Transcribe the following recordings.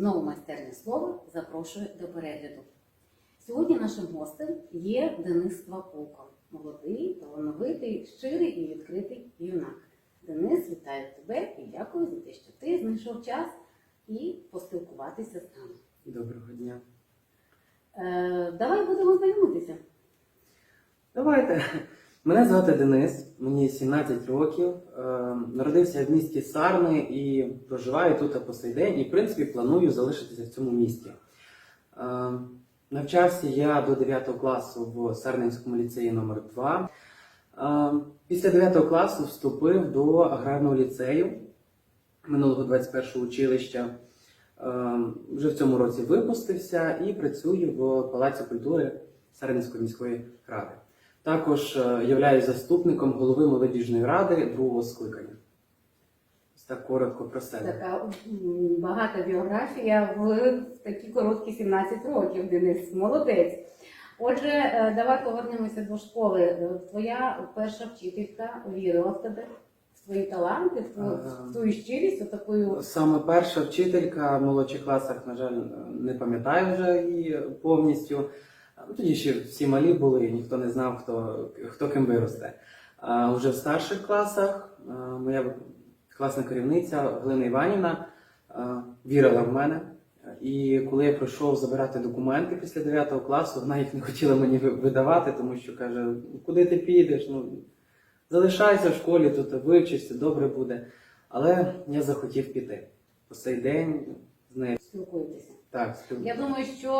Знову майстерне слово запрошую до перегляду. Сьогодні нашим гостем є Денис Свапуко, молодий, талановитий, щирий і відкритий юнак. Денис, вітаю тебе і дякую за те, що ти знайшов час і поспілкуватися з нами. Доброго дня. Е, давай будемо знайомитися. Давайте. Мене звати Денис, мені 17 років. Е, Народився в місті Сарни і проживаю тут по сей день. І, в принципі, планую залишитися в цьому місті. Е, Навчався я до 9 класу в Сарненському ліцеї номер 2 Е, Після 9 класу вступив до аграрного ліцею минулого 21 училища. Вже в цьому році випустився і працюю в Палаці культури Сарненської міської ради. Також е, являюсь заступником голови молодіжної ради другого скликання. Ось так коротко про себе. Така багата біографія в такі короткі 17 років, Денис. Молодець. Отже, е, давай повернемося до школи. Е, Твоя перша вчителька вірила в тебе, в твої таланти, в твою, в твою щирість, в такою Саме перша вчителька в молодших класах, на жаль, не пам'ятаю вже її повністю. Ну, Тоді ще всі малі були, і ніхто не знав, хто, хто ким виросте. А вже в старших класах моя класна керівниця Галина Іванівна вірила в мене. І коли я прийшов забирати документи після 9 класу, вона їх не хотіла мені видавати, тому що каже: «Ну, куди ти підеш? Ну, залишайся в школі, тут вивчишся, добре буде. Але я захотів піти. По сей день спілкуєтеся. так спілкуюся. Я думаю, що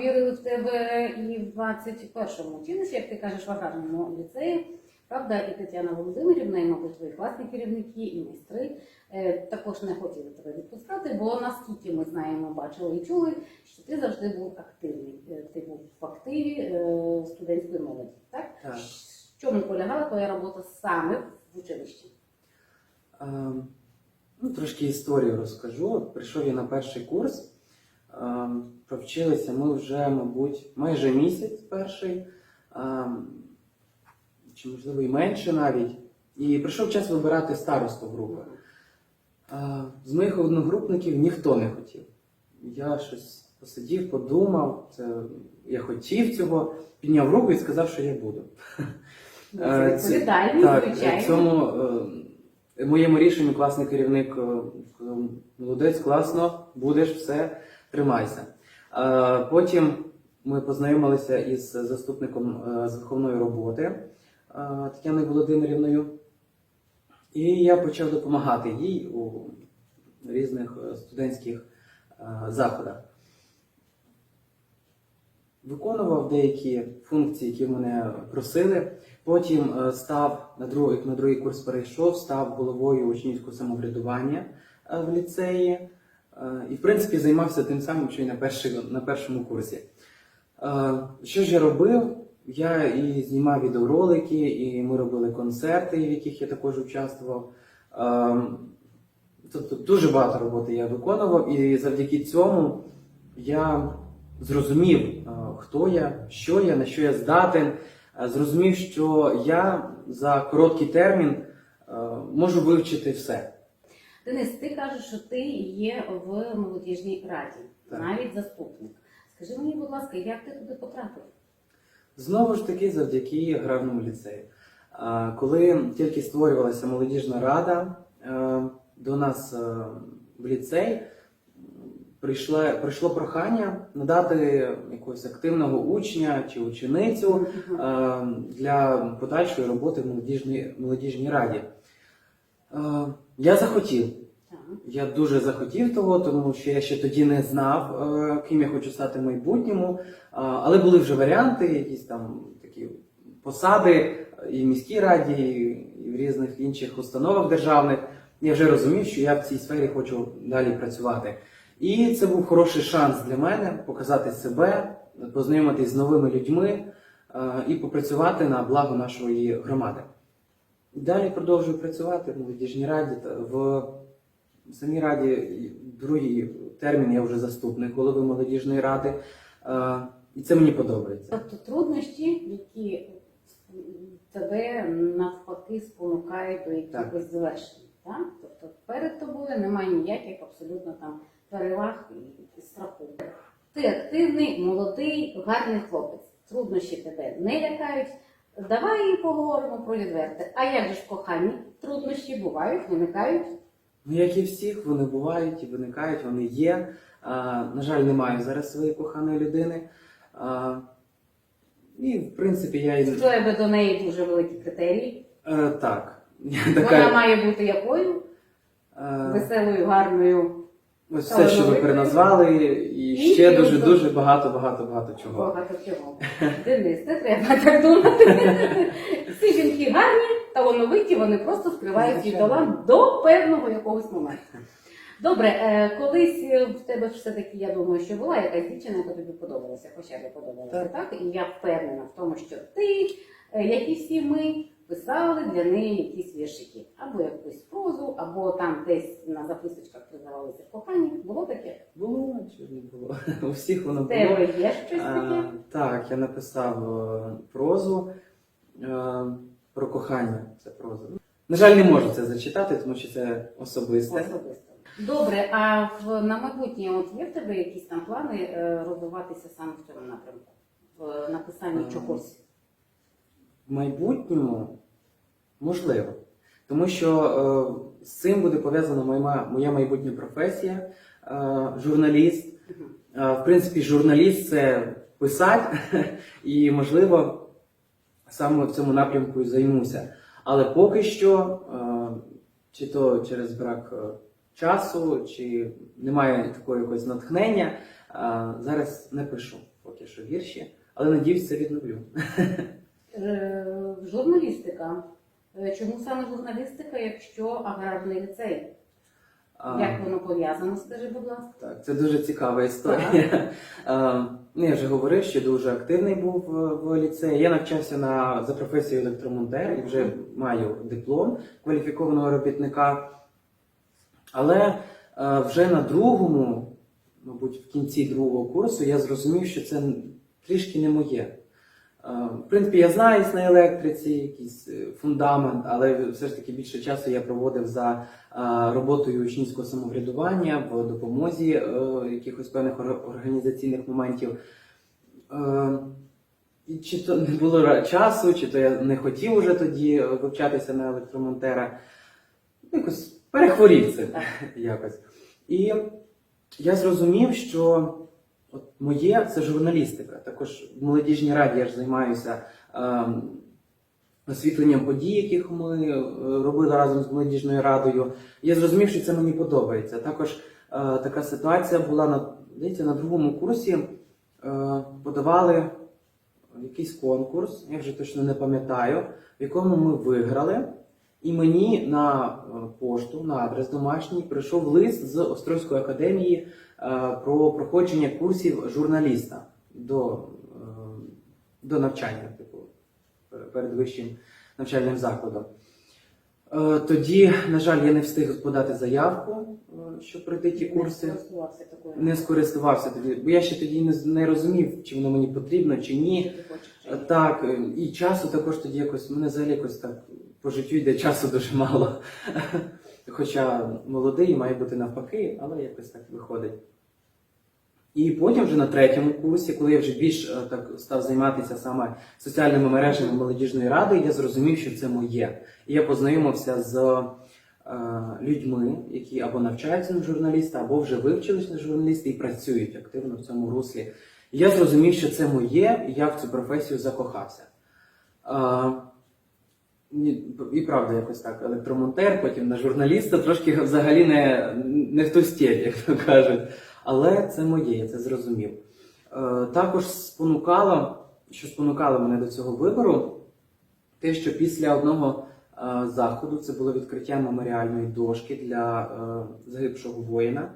вірили в тебе і в 21-му училищі, як ти кажеш, в аграрному ліцеї. Правда, і Тетяна Володимирівна, і, мабуть, твої класні керівники, і майстри е, також не хотіли тебе відпускати, бо наскільки ми знаємо, бачили і чули, що ти завжди був активний. Е, Ти був в активі е, студентської молоді. Так? Так. В чому полягала твоя робота саме в училищі? Е, Ну, трошки історію розкажу. От Прийшов я на перший курс. Е, Провчилися ми вже, мабуть, майже місяць перший, е, чи можливо і менше навіть. І прийшов час вибирати старосту групи. Е, З моїх одногрупників ніхто не хотів. Я щось посидів, подумав, це, я хотів цього, підняв руку і сказав, що я буду. Е, Це Так, звичайно. цьому е, моєму рішенню класний керівник е, сказав, молодець, класно, будеш, все, тримайся. Е, Потім ми познайомилися із заступником е, з виховної роботи е, Тетяною Володимирівною, і я почав допомагати їй у різних е, студентських е, заходах. Виконував деякі функції, які мене просили. Потім е, став на другий, на другий курс перейшов, став головою учнівського самоврядування е, в ліцеї. Е, І, в принципі, займався тим самим, що й на, перший, на першому курсі. Що ж я робив? Я і знімав відеоролики, і ми робили концерти, в яких я також участвував. Тобто дуже багато роботи я виконував, і завдяки цьому я зрозумів, хто я, що я, на що я здатен. Е, Зрозумів, що я за короткий термін е, можу вивчити все. Денис, ти кажеш, що ти є в молодіжній раді, Так. навіть заступник. Скажи мені, будь ласка, як ти туди потрапив? Знову ж таки, завдяки аграрному ліцею. Е, Коли тільки створювалася молодіжна рада, до нас в ліцей прийшло, прийшло прохання надати якогось активного учня чи ученицю е, для подальшої роботи в молодіжній, молодіжній раді. Е, Я захотів. Я дуже захотів того, тому що я ще тоді не знав, е, ким я хочу стати в майбутньому. Але були вже варіанти, якісь там такі посади і в міській раді, і в різних інших установах державних. Я вже розумів, що я в цій сфері хочу далі працювати. І це був хороший шанс для мене показати себе, познайомитись з новими людьми е, і попрацювати на благо нашої громади. Далі продовжую працювати в молодіжній раді в самій раді другий термін я вже заступник голови молодіжної ради. Е, І це мені подобається. Тобто труднощі, які тебе навпаки спонукають до якихось звершень. Так? Тобто перед тобою немає ніяких абсолютно там переваг і страху. Ти активний, молодий, гарний хлопець. Труднощі тебе не лякають. Давай поговоримо про відверте. А як же ж в коханні? Труднощі бувають, виникають. Ну, як і всіх, вони бувають і виникають, вони є. А, на жаль, не маю зараз своєї коханої людини. А, і, в принципі, я і В тебе до неї дуже великі критерії. е, так. Вона така, має бути якою? е, Веселою, гарною, ось все, що ви переназвали, і ще дуже дуже багато, багато, багато чого. багато чого. Денис, не треба так думати. Всі жінки гарні, талановиті, вони просто скривають свій талант до певного якогось моменту. Добре, е, колись е, в тебе ж все-таки, я думаю, що була якась дівчина, яка тобі подобалася, хоча б подобалася, так? І я впевнена в тому, що ти, е, як і всі ми, писали для неї якісь віршики. Або якусь прозу, або там десь на записочках признавалися в коханні. Було таке? Було чи не було? У всіх воно було. тебе є щось А, таке? так, я написав е, прозу е, про кохання. Це проза. На жаль, не можу це зачитати, тому що це особисте. Особисто. Добре, а в на майбутнє от є в тебе якісь там плани е, розвиватися саме в цьому напрямку? В написанні Е, чогось? В майбутньому можливо. Тому що е, з цим буде пов'язана моя, моя майбутня професія, е, журналіст. Е, в принципі, журналіст це писати, і можливо саме в цьому напрямку і займуся. Але поки що, е, чи то через брак е, часу, чи немає такого якогось натхнення, е, зараз не пишу поки що вірші, але надіюсь, це відновлю. Е, Журналістика. Е, Чому саме журналістика, якщо аграрний ліцей? А, Як воно пов'язано, скажи, будь ласка? Так, це дуже цікава історія. Е, Ну, я вже говорив, що дуже активний був в, ліцеї. Я навчався на, за професією електромонтер і вже маю диплом кваліфікованого робітника. Але вже на другому, мабуть, в кінці другого курсу я зрозумів, що це трішки не моє. Е, В принципі, я знаюсь на електриці, якийсь е, фундамент, але все ж таки більше часу я проводив за е, роботою учнівського самоврядування в допомозі якихось певних організаційних моментів. І чи то не було часу, чи то я не хотів уже тоді вивчатися на електромонтера. Якось перехворів це якось. І я зрозумів, що от моє це журналістика. Також в молодіжній раді я ж займаюся ем, освітленням подій, яких ми е, робили разом з молодіжною радою. Я зрозумів, що це мені подобається. Також е, така ситуація була на, здається, на другому курсі. Е, подавали якийсь конкурс, я вже точно не пам'ятаю, в якому ми виграли. І мені на е, пошту, на адрес домашній, прийшов лист з Острозької академії е, про проходження курсів журналіста до, е, до навчання, типу, пер- перед вищим навчальним закладом. Е, Тоді, на жаль, я не встиг подати заявку, е, щоб пройти ті курси. Не користувався такою. Не скористувався тоді, бо я ще тоді не, не розумів, чи воно мені потрібно, чи ні. Хочеш, чи Е. Так, е, і часу також тоді якось, мене взагалі якось так по життю йде часу дуже мало. Хоча молодий має бути навпаки, але якось так виходить. І потім вже на третьому курсі, коли я вже більш е, так став займатися саме соціальними мережами молодіжної ради, я зрозумів, що це моє. І я познайомився з е, людьми, які або навчаються на журналіста, або вже вивчились на журналіста і працюють активно в цьому руслі. І я зрозумів, що це моє, і я в цю професію закохався. Ні, і правда, якось так, електромонтер, потім на журналіста, трошки взагалі не, не в ту стіль, як то кажуть. Але це моє, я це зрозумів. Е, також спонукало, що спонукало мене до цього вибору, те, що після одного е, заходу це було відкриття меморіальної дошки для е, загибшого воїна,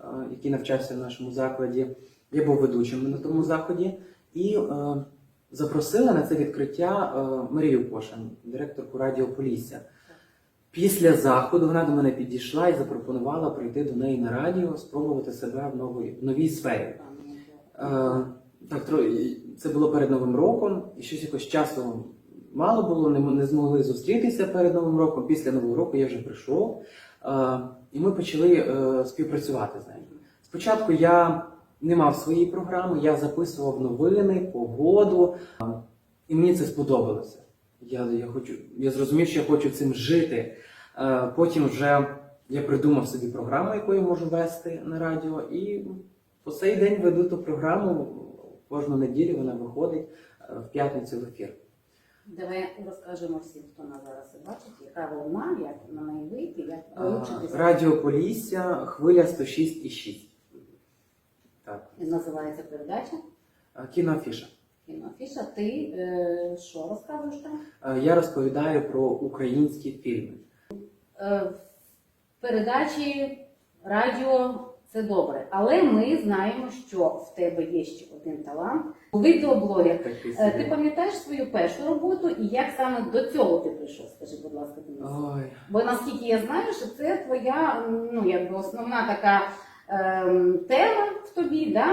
е, який навчався в нашому закладі. Я був ведучим на тому заході і е, запросили на це відкриття е, Марію Кошин, директорку Радіо Полісся. Після заходу вона до мене підійшла і запропонувала прийти до неї на радіо, спробувати себе в новій, в новій сфері. Е, так, це було перед Новим роком, і щось якось часу мало було, не, не змогли зустрітися перед Новим роком. Після Нового року я вже прийшов, е, і ми почали співпрацювати з нею. Спочатку я не мав своєї програми, я записував новини, погоду, і мені це сподобалося. Я, я, хочу, я зрозумів, що я хочу цим жити. Е, Потім вже я придумав собі програму, яку я можу вести на радіо, і по цей день веду ту програму. Кожну неділю вона виходить е, в п'ятницю в ефір. Давай розкажемо всім, хто нас зараз бачить, яка вона, як на неї вийти, як долучитися. Радіо Полісся, хвиля 106,6. Так. Називається передача А, Кіноафіша. Кінофіша. Ти е, що розказуєш там? Е, Я розповідаю про українські фільми. Е, передачі радіо це добре, але ми знаємо, що в тебе є ще один талант. Відеоблогер. Такий Е, Ти пам'ятаєш свою першу роботу і як саме до цього ти прийшов? Скажи, будь ласка, Денис. Ой, Бо наскільки я знаю, що це твоя ну якби основна така тема в тобі, да?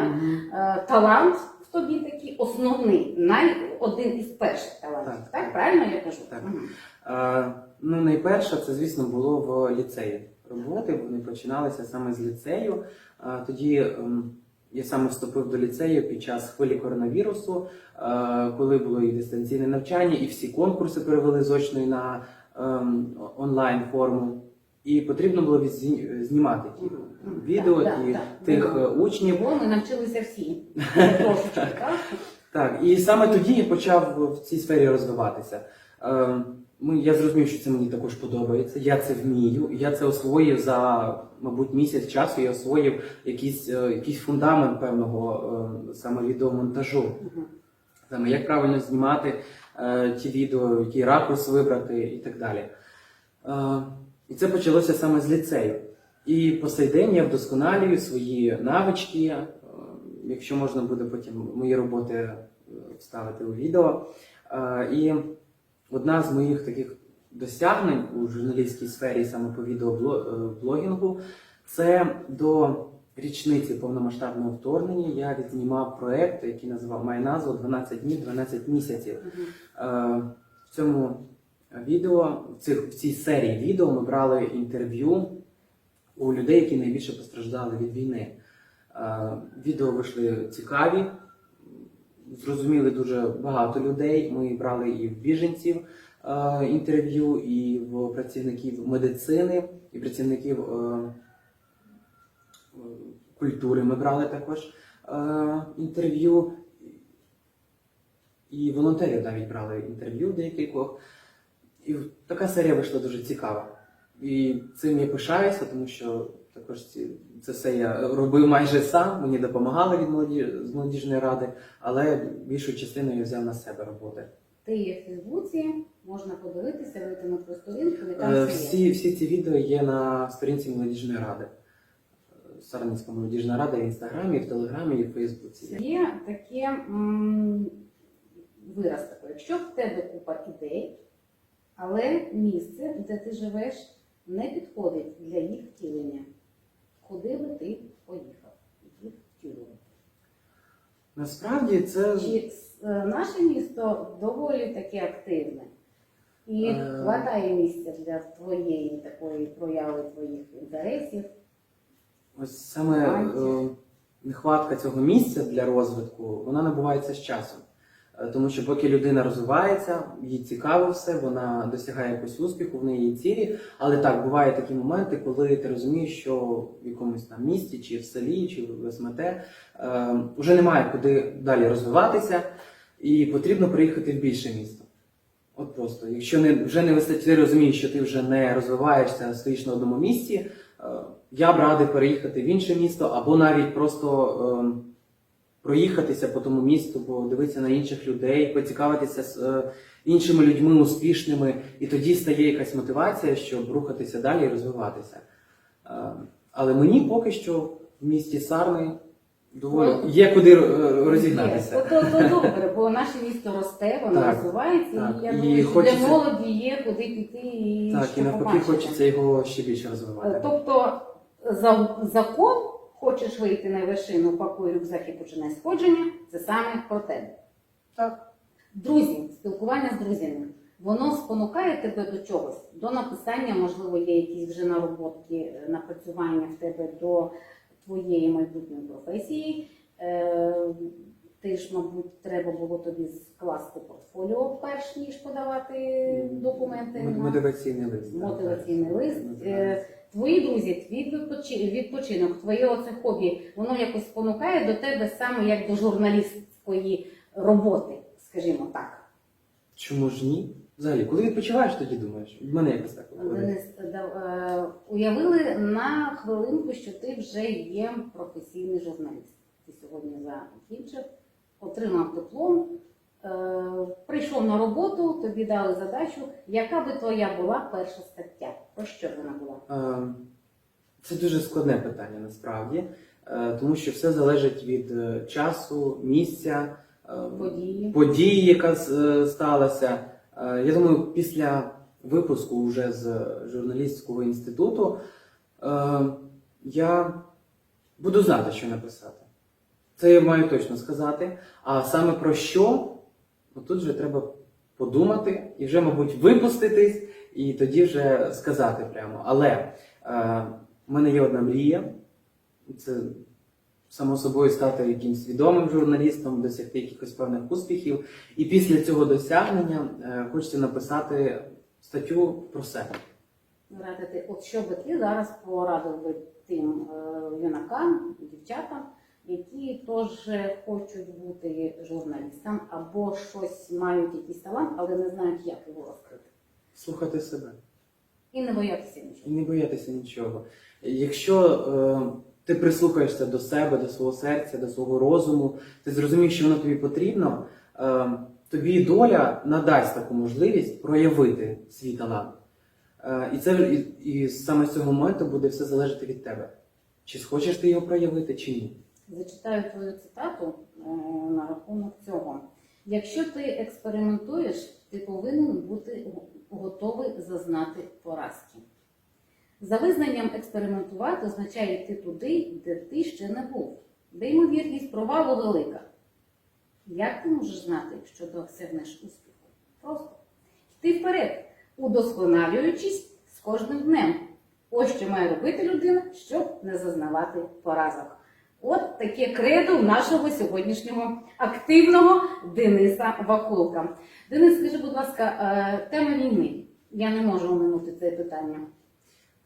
е, талант в тобі такий основний, най, один із перших талантів. Так, Так. правильно я кажу? Так. Мгм. Е, Ну, найперше, це, звісно, було в ліцеї. Роботи вони починалися саме з ліцею. Е, Тоді ем, я саме вступив до ліцею під час хвилі коронавірусу, коли було і дистанційне навчання, і всі конкурси перевели з очної на ем, онлайн форму. І потрібно було відзні- знімати ті відео, Так, ті, так, тих е, учнів. Бо ми навчилися всі. Трошечки, так? Так, і саме тоді я почав в цій сфері розвиватися. Е, ми- я зрозумів, що це мені також подобається. Я це вмію. Я це освоїв за, мабуть, місяць часу. Я освоїв якийсь, е, якийсь фундамент певного е, саме відеомонтажу. Мгм. Саме як правильно знімати е, ті відео, який ракурс вибрати і так далі. Е, і це почалося саме з ліцею. І по сей день я вдосконалюю свої навички. Е, якщо можна буде потім мої роботи е, вставити у відео. Е, і одна з моїх таких досягнень у журналістській сфері саме по відеоблогінгу це до річниці повномасштабного вторгнення я відзнімав проект, який називав має назву «12 днів, 12 місяців. В цьому відео, в, цих, в цій серії відео ми брали інтерв'ю у людей, які найбільше постраждали від війни. Е, Відео вийшли цікаві, зрозуміли дуже багато людей. Ми брали і в біженців е, інтерв'ю, і в працівників медицини, і працівників е, культури ми брали також інтерв'ю. І волонтерів навіть брали інтерв'ю декількох. І така серія вийшла дуже цікава. І цим я пишаюся, тому що також ці, це все я робив майже сам, мені допомагали від молоді, з молодіжної ради, але більшу частину я взяв на себе роботи. Ти є в Фейсбуці, можна подивитися, вийти на твою сторінку, і там Е, все є. Всі, всі ці відео є на сторінці молодіжної ради. Е, Сарненська молодіжна рада в інстаграмі, і в телеграмі, і в Фейсбуці. Є таке м, вираз такий, якщо в тебе купа ідей, але місце, де ти живеш, не підходить для їх втілення, куди би ти поїхав їх втілювати? Насправді це с- е, наше місто доволі таке активне і Е. хватає місця для твоєї такої прояви твоїх інтересів? Ось саме е, нехватка цього місця для розвитку, вона набувається з часом. Е, Тому що поки людина розвивається, їй цікаво все, вона досягає якогось успіху, в неї є цілі. Але так, бувають такі моменти, коли ти розумієш, що в якомусь там місті, чи в селі, чи в СМТ е, вже немає куди далі розвиватися, і потрібно приїхати в більше місто. От просто, якщо не, вже не вистачить, ти розумієш, що ти вже не розвиваєшся, стоїш на одному місці, е, я б радий переїхати в інше місто, або навіть просто ем, проїхатися по тому місту, подивитися на інших людей, поцікавитися з е, іншими людьми успішними, і тоді стає якась мотивація, щоб рухатися далі і розвиватися. Е, але мені поки що в місті Сарни доволі Ну, є куди е, Є. розігнатися. То, то, то добре, бо наше місто росте, воно Так, розвивається, так. і я думаю, що хочеться- для молоді є куди піти і Так, що і навпаки побачити. хочеться його ще більше розвивати. Тобто за закон хочеш вийти на вершину, пакуй рюкзак і починай сходження, це саме про тебе. Так. Друзі, спілкування з друзями, воно спонукає тебе до чогось, до написання, можливо, є якісь вже нароботки, е, напрацювання в тебе до твоєї майбутньої професії. Е, Ти ж, мабуть, треба було тобі скласти портфоліо перш ніж подавати документи. Мотиваційний лист. мотиваційний лист. Е, Твої друзі, твій відпочинок, твоє оце хобі, воно якось спонукає до тебе саме як до журналістської роботи, скажімо так. Чому ж ні? Взагалі, коли відпочиваєш, тоді думаєш. В мене якось так. Денис, да- е, уявили на хвилинку, що ти вже є професійний журналіст. Ти сьогодні закінчив, отримав диплом, е, прийшов на роботу, тобі дали задачу, яка би твоя була перша стаття? Про що вона була? Е, Це дуже складне питання насправді, е, тому що все залежить від е, часу, місця, е, Події. події, яка е, сталася. Е, Я думаю, після випуску вже з журналістського інституту е, я буду знати, що написати. Це я маю точно сказати. А саме про що, тут вже треба подумати і вже, мабуть, випуститись, і тоді вже сказати прямо. Але е, в мене є одна мрія. Це само собою стати якимсь відомим журналістом, досягти якихось певних успіхів. І після цього досягнення е, хочеться написати статтю про себе. радити, от що би ти зараз порадив би тим е, юнакам, дівчатам, які теж хочуть бути журналістом або щось мають якийсь талант, але не знають, як його розкрити. Слухати себе. І не боятися нічого. І не боятися нічого. Якщо е, ти прислухаєшся до себе, до свого серця, до свого розуму, ти зрозумієш, що воно тобі потрібно, е, тобі доля надасть таку можливість проявити свій талант. Е, і, це, і, і саме з цього моменту буде все залежати від тебе. Чи схочеш ти його проявити, чи ні. Зачитаю твою цитату е, на рахунок цього. Якщо ти експериментуєш, ти повинен бути готовий зазнати поразки. За визнанням експериментувати означає йти туди, де ти ще не був, де ймовірність провалу велика. Як ти можеш знати, що досягнеш успіху? Просто йти вперед, удосконалюючись з кожним днем. Ось що має робити людина, щоб не зазнавати поразок. От таке кредо нашого сьогоднішнього активного Дениса Вакулка. Денис, скажи, будь ласка, е, тема війни. Я не можу оминути це питання.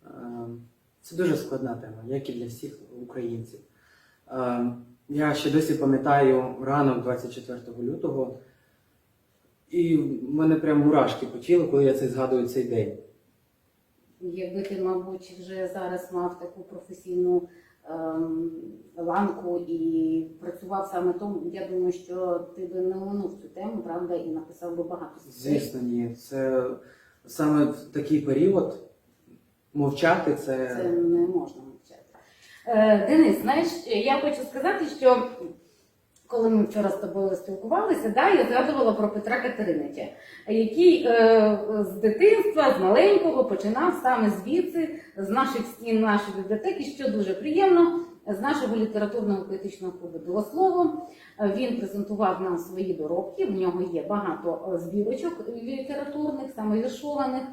Е, Це дуже складна тема, як і для всіх українців. Е, Я ще досі пам'ятаю ранок 24 лютого, і в мене прям мурашки по тілу, коли я це згадую цей день. Якби ти, мабуть, вже зараз мав таку професійну ланку і працював саме тому, я думаю, що ти би не оминув цю тему, правда, і написав би багато. Звісно, ні. Це саме в такий період мовчати це. Це не можна мовчати. Е, Денис, знаєш, я хочу сказати, що коли ми вчора з тобою спілкувалися, да, я згадувала про Петра Катеринича, який е, з дитинства, з маленького починав саме звідси, з наших стін нашої бібліотеки, що дуже приємно, з нашого літературного поетичного клубу «Білослово». Е, Він презентував нам свої доробки. В нього є багато е, збірочок літературних, саме віршованих.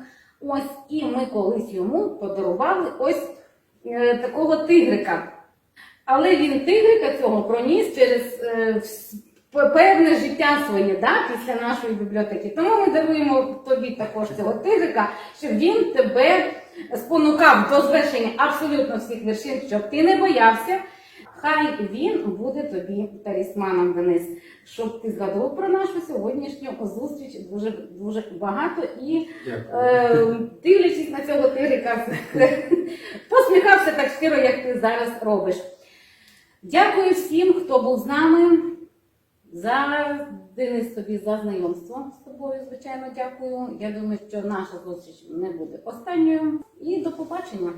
Ось і ми колись йому подарували ось е, такого тигрика. Але він тигрика цього проніс через е, певне життя своє да, після нашої бібліотеки. Тому ми даруємо тобі також цього тигрика, щоб він тебе спонукав до звершення абсолютно всіх вершин, щоб ти не боявся. Хай він буде тобі талісманом, Денис, щоб ти згадував про нашу сьогоднішню зустріч дуже дуже багато і е, дивлячись на цього тигрика, посміхався так щиро, як ти зараз робиш. Дякую всім, хто був з нами. За Денис тобі за знайомство з тобою, звичайно, дякую. Я думаю, що наша зустріч не буде останньою. І до побачення.